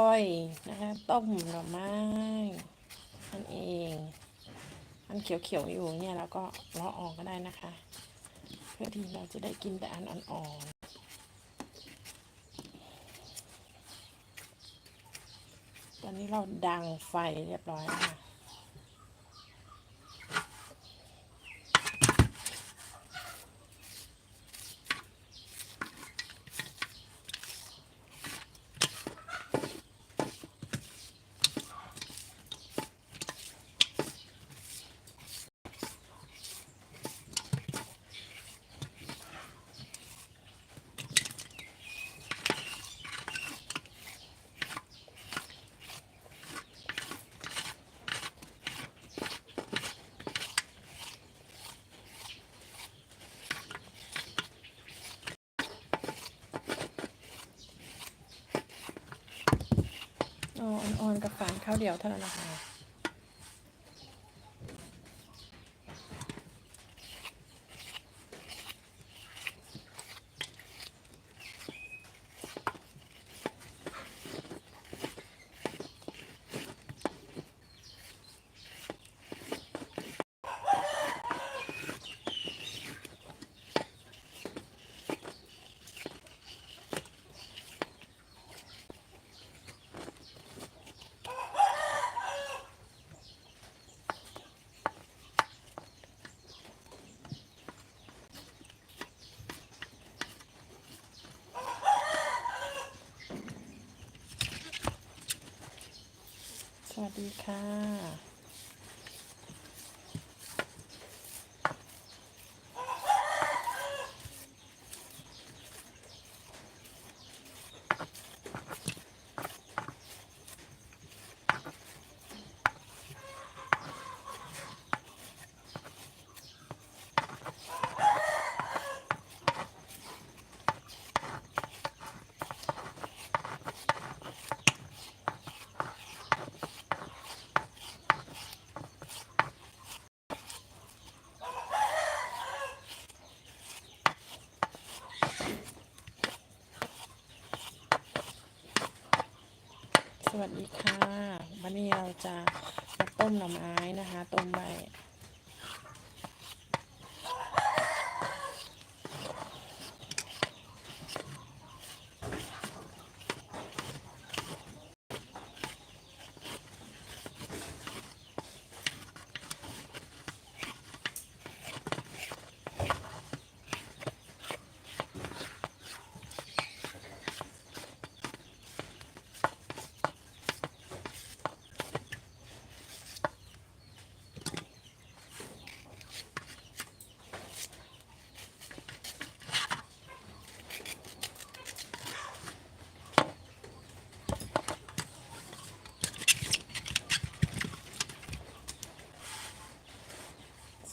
อยนะคะต้มหน่อไม้นั่นเองอันเขียวๆอยู่เนี่ยเราก็เลาะออกก็ได้นะคะ เพื่อที่เราจะได้กินแต่อันอ่อนๆตอนนี้เราดังไฟเรียบร้อยแล้วค่ะ อ่อนกับฝานข้าวเดียวเท่านั้นนะคะ ดีค่ะ สวัสดีค่ะ วันนี้เราจะมาต้มหน่อไม้นะคะ ต้มใบ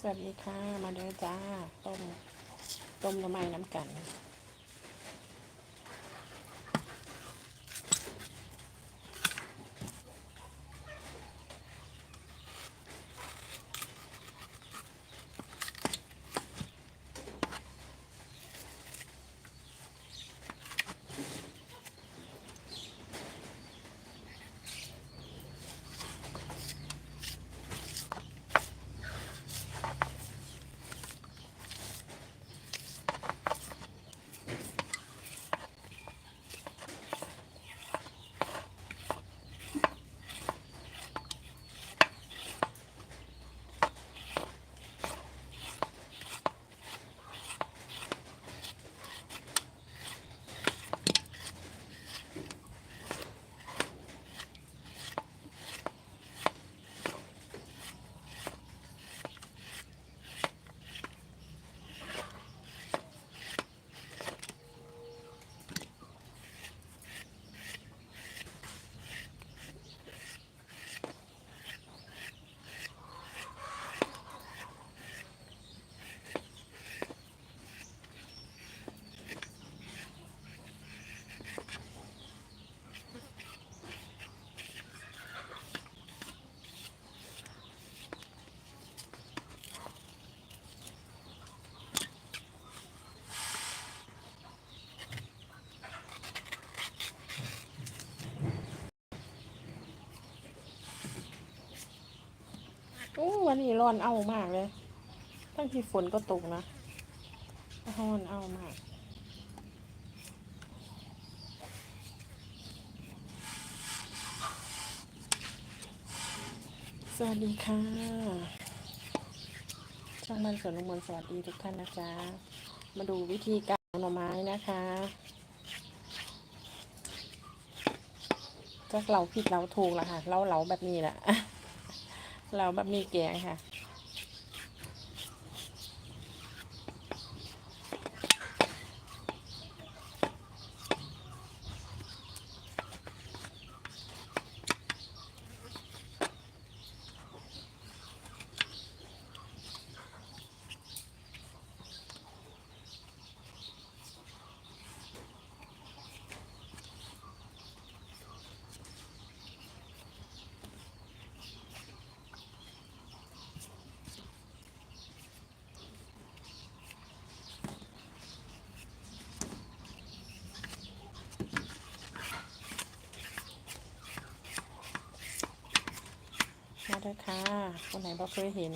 สวัสดีค่ะ มาเด้อจ้า ต้ม ต้มละไม้น้ำกัน อู้วันนี้ร้อนเอามากเลย ตั้งที่ฝนก็ตกนะร้อนเอามากสวัสดีค่ะ ช่างมันสวนลุงมนสวัสดีทุกท่านนะจ๊ะ มาดูวิธีการเอาหน่อไม้นะคะจากเราผิดเราถูกล้วค่ะ เราเหลาแบบนี้แหละ เราแบบมีแกงค่ะ ด้อค่ะ คนไหนบ่เคยเห็น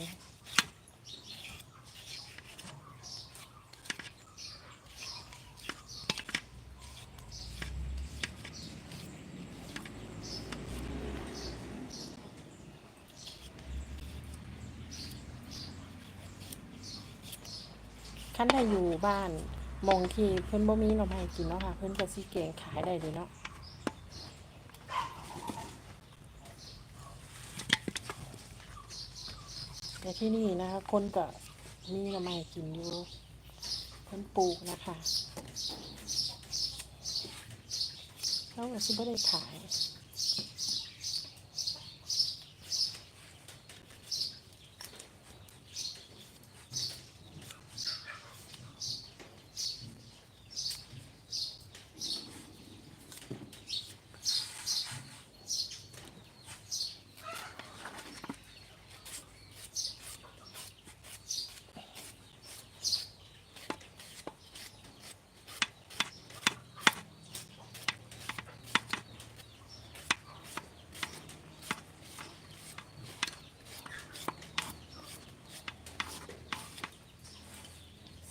ขั้นถ้อยู่บ้านมองที่เพิ่อนบ่มีหน่อไม้กินเนาะค่ะ เพิ่อนก็สิเก่งขายได้เลยเนาะ แต่ ที่นี่นะคะ คนก็มีละไม้กินอยู่คนปลูกนะคะแล้วก็สิบ่ได้ขาย ส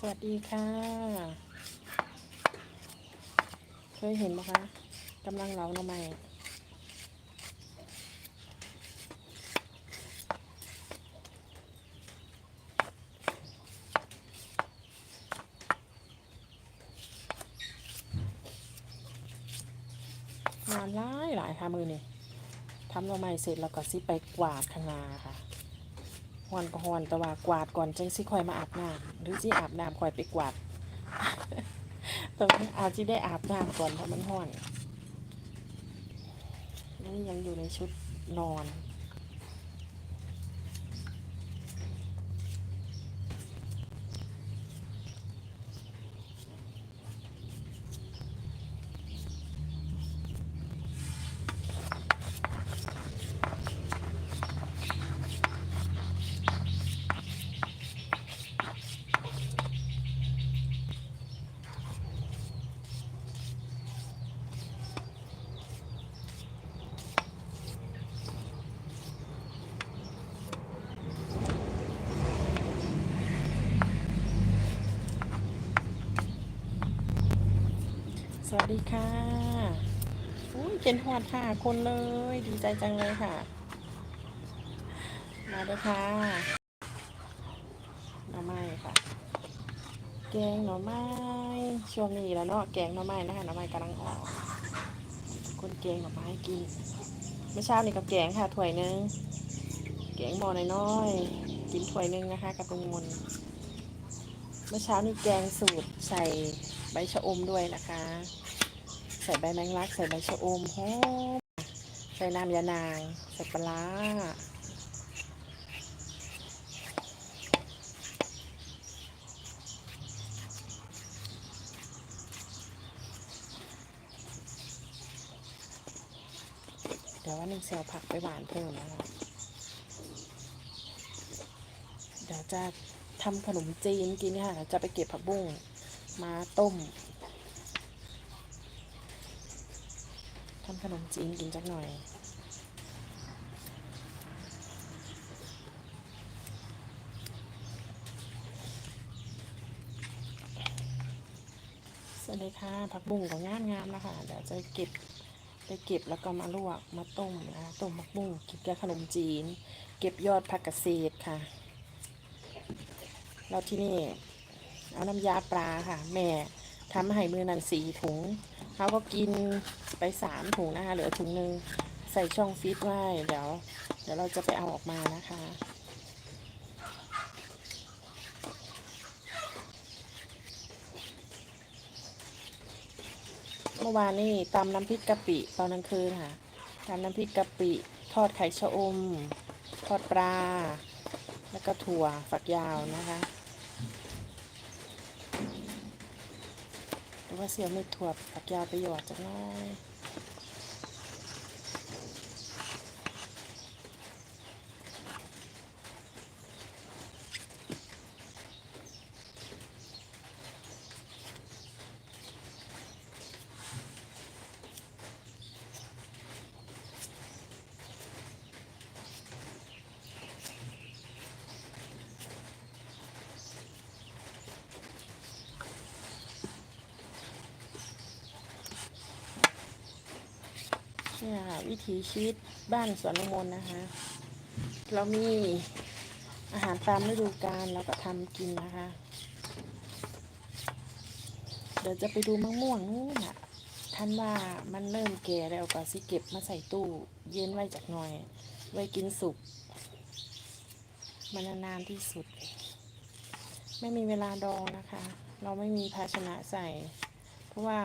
วัสดีค่ะ เคยเห็นไหมคะกำลังเหลาหน่อไม้งานหลายหลายค่ะมือนี่ทำหน่อไม้เสร็จแล้วก็สิไปกวาดข้างนาค่ะฮอนก็ฮอนแต่ว่ากวาดก่อนจังสิค่อยมาอาบน้ำ หรือสิอาบน้ำคอยไปกวาดตรงนี้อาจจะได้อาบน้ำก่อนเพราะมันห้อนนี่ยังอยู่ในชุดนอน ส วัสดีค่ะอุ้ยเป็นหอดค่ะคนเลย ดีใจจังเลยค่ะ มาด้วยค่ะหน่อไม้ค่ะ แกงหน่อไม้ช่วงนี้แล้วเนาะแกงหน่อไม้นะคะหน่อไม้กำลังออก คนแกงหน่อไม้กินเมื่อเช้านี่กับแกงค่ะถ้วยนึงแกงหม้อน้อยๆกินถ้วยนึงนะคะ กับลุงมนเมื่อเช้านี่แกงสูตรใส่ใบชะอมด้วยนะคะ ใส่ใบแมงลัก ใส่ใบชะอมหอมใส่น้ำยานาง ใส่ปลาร้าเดี๋ยวว่าหนึ่งเซลผักไปหวานเพิ่มนะคะเดี๋ยวจะทำขนมจีนกินค่ะ จะไปเก็บผักบุ้งมาต้ม ทำขนมจีนกินจักหน่อยสวัสดีค่ะ ผักบุ้งก็งามงามนะคะ เดี๋ยวจะเก็บไปเก็บแล้วก็มาลวกมาต้มนะต้มผักบุ้งกินกับขนมจีน เก็บยอดผักกระเศษค่ะ แล้วที่นี่เอาน้ำยาปลาค่ะ แม่ทำให้มือนันสีถุง เขาก็กินไปสามถุงนะคะเหลือถุงหนึ่งใส่ช่องฟีดไว้ เดี๋ยว เดี๋ยวเราจะไปเอาออกมานะคะเมื่อวานนี่ตำน้ำพริกกะปิตอนกลางคืนค่ะตำน้ำพริกกะปิ ทอดไข่ชะอม ทอดปลา แล้วก็ถั่วฝักยาวนะคะ หรือ ว่าเสียวไม่ถั่วผักยาวไปหยอดจักหน้อย เนี่ยค่ะวิถีชีวิตบ้านสวนลุงมนนะคะ เรามีอาหารตามฤดูกาลเราก็ทำกินนะคะ เดี๋ยวจะไปดูมะม่วงนู่นน่ะท่านว่ามันเริ่มแก่แล้วก็สิเก็บมาใส่ตู้ เย็นไว้จากหน่อย ไว้กินสุก มันนานที่สุด ไม่มีเวลาดองนะคะ เราไม่มีภาชนะใส่ เพราะว่า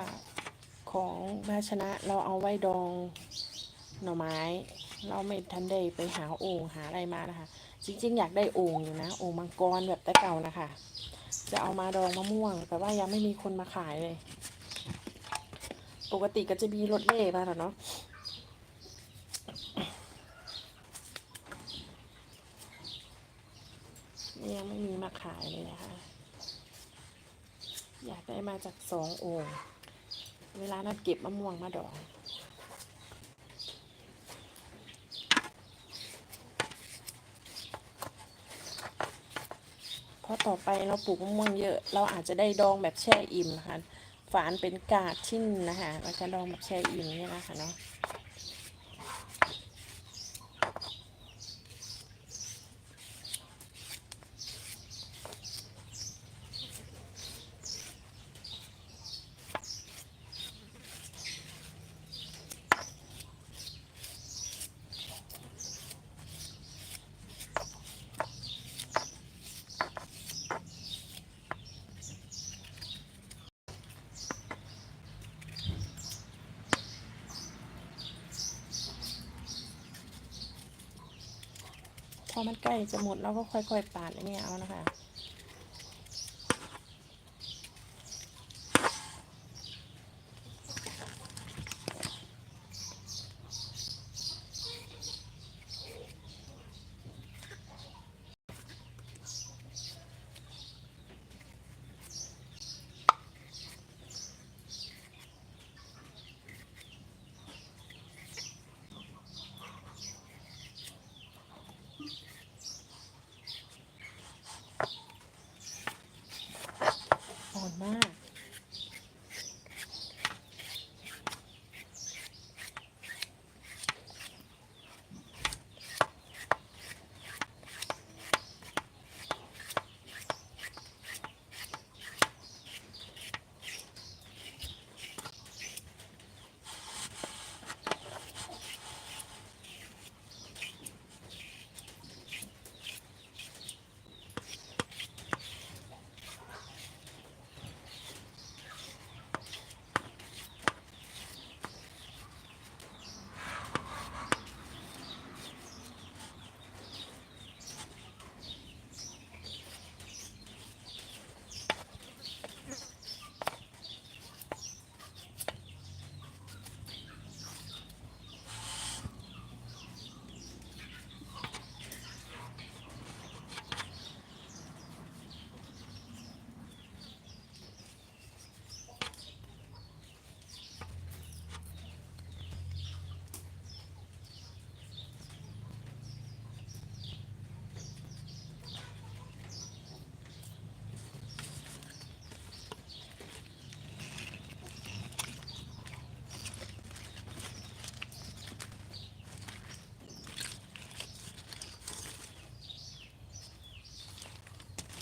ของภาชนะเราเอาไว้ดองหน่อไม้ เราไม่ทันได้ไปหาโอ่งหาอะไรมานะคะ จริง ๆ อยากได้โอ่งอยู่นะโอ่งมังกรแบบแต่เก่านะคะ จะเอามาดองมะม่วง แต่ว่ายังไม่มีคนมาขายเลย ปกติก็จะมีรถเล่มาแล้วเนาะยังไม่มีมาขายเลยนะคะ อยากได้มาจากสองโอ่ง เวลานัดเก็บมะม่วงมาดองเพราะต่อไปเราปลูกมะม่วงเยอะ เราอาจจะได้ดองแบบแช่อิ่มนะคะ ฝานเป็นกาดชิ้นนะคะเราจะดองแบบแช่อิ่มนี่นะคะเนาะ มันใกล้จะหมดเราก็ค่อยๆปาดอันนี้เอานะคะ อนมาก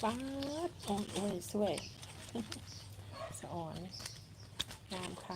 ฟ้าดโอ้ยโอ้ยสวยสะอ่อนงามค่ะ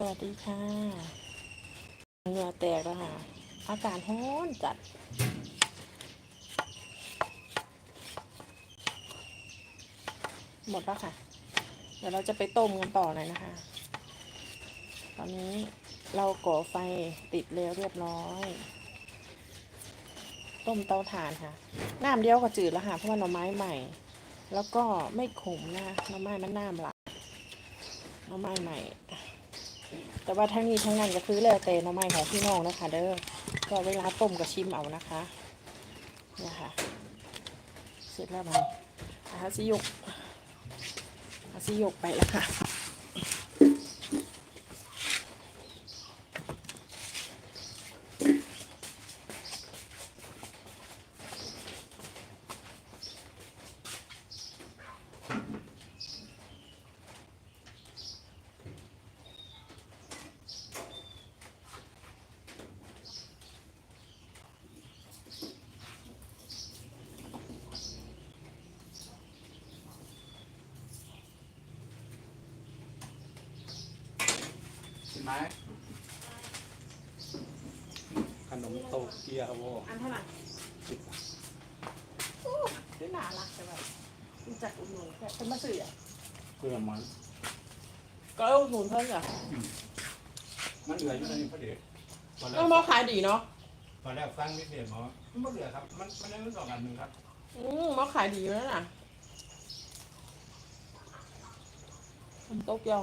สวัสดีค่ะเหงื่อแตกแล้วค่ะ อากาศร้อนจัด หมดแล้วค่ะ เดี๋ยวเราจะไปต้มกันต่อหน่อยนะคะ ตอนนี้เราก่อไฟติดแล้วเรียบร้อย ต้มเตาถ่านค่ะ น้ำเดียวก็จืดแล้วค่ะ เพราะว่าหน่อไม้ใหม่ แล้วก็ไม่ขมนะหน่อไม้มันน้ำหลักหน่อไม้ใหม่ แต่ว่าทั้งนี้ทั้งนั้นก็คือแล้วแต่หน่อไม้ของพี่น้องนะคะ เด้อก็เวลาต้มก็ชิมเอานะคะเนี่ยค่ะเสร็จแล้วไหมอาซิยกอาซิยกไปแล้วค่ะ ไหมขนมโตเกียวโวอันเท่าไหร่สิบบาทด้วยน่ารักใช่ไหมรู้จักอุดหนุนแค่เป็นมาสื่ออะเพื่อมันก็อุดหนุนเพิ่มเหรอมันเหลืออยู่ในนี้พอดีตอนแรเออกหมอขายดีเนาะตอนแรกสร้างนิดเดียวหมอมันไม่เหลือครับ มันมันได้เงินสองอันหนึ่งครับอืมหมอขายดีอยู่แล้วน่ะมันโตเกียว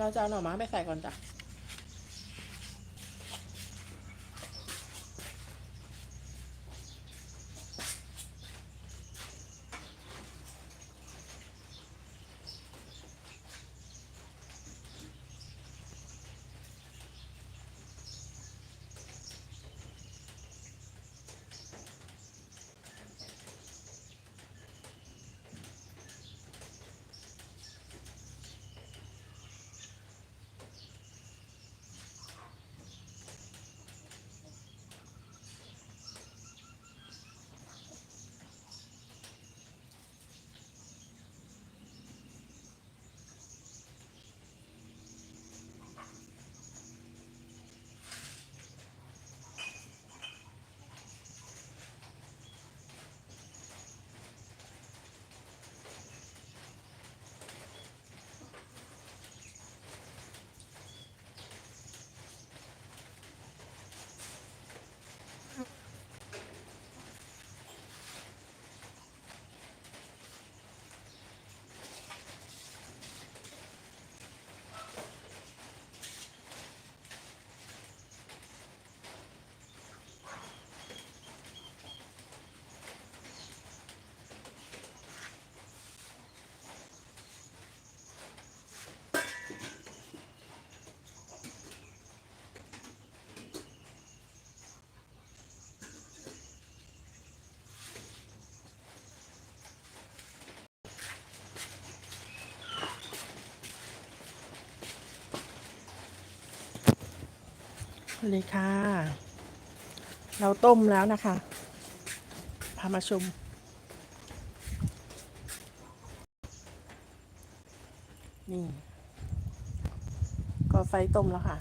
เราจะเอาหน่อไม้ไปใส่ก่อนจ้ะ เลยค่ะ เราต้มแล้วนะคะ พามาชม นี่ ก็ไฟต้มแล้วค่ะ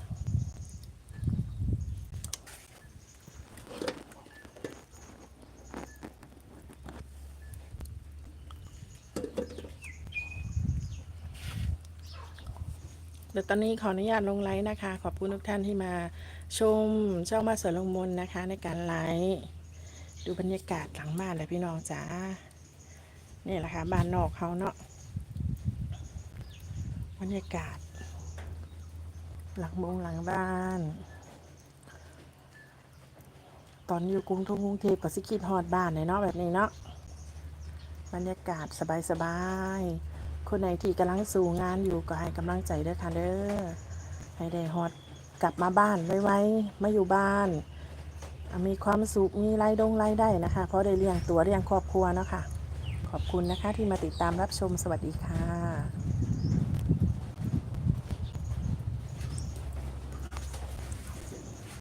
เดี๋ยวตอนนี้ขออนุญาตลงไลฟ์นะคะ ขอบคุณทุกท่านที่มา ชมเจ้ามาสือลงมนนะคะ ในการไลฟ์ดูบรรยากาศหลังบ้านเลยพี่น้องจ๋านี่แหละค่ะบ้านนอกเขาเนาะบรรยากาศ หลังมงหลังบ้าน ตอนอยู่กรุงทงกรุงเทพก็สิคิดฮอดบ้านเลยเนาะแบบนี้เนาะบรรยากาศสบายๆคนไหนที่กำลังสู่งานอยู่ก็ให้กำลังใจเด้อค่ะเด้อให้ได้ฮอด กลับมาบ้านไวๆมาอยู่บ้าน มีความสุขมีรายดงรายได้นะคะ เพราะได้เลี้ยงตัวเลี้ยงครอบครัวเนาะค่ะขอบคุณนะคะที่มาติดตามรับชมสวัสดีค่ะ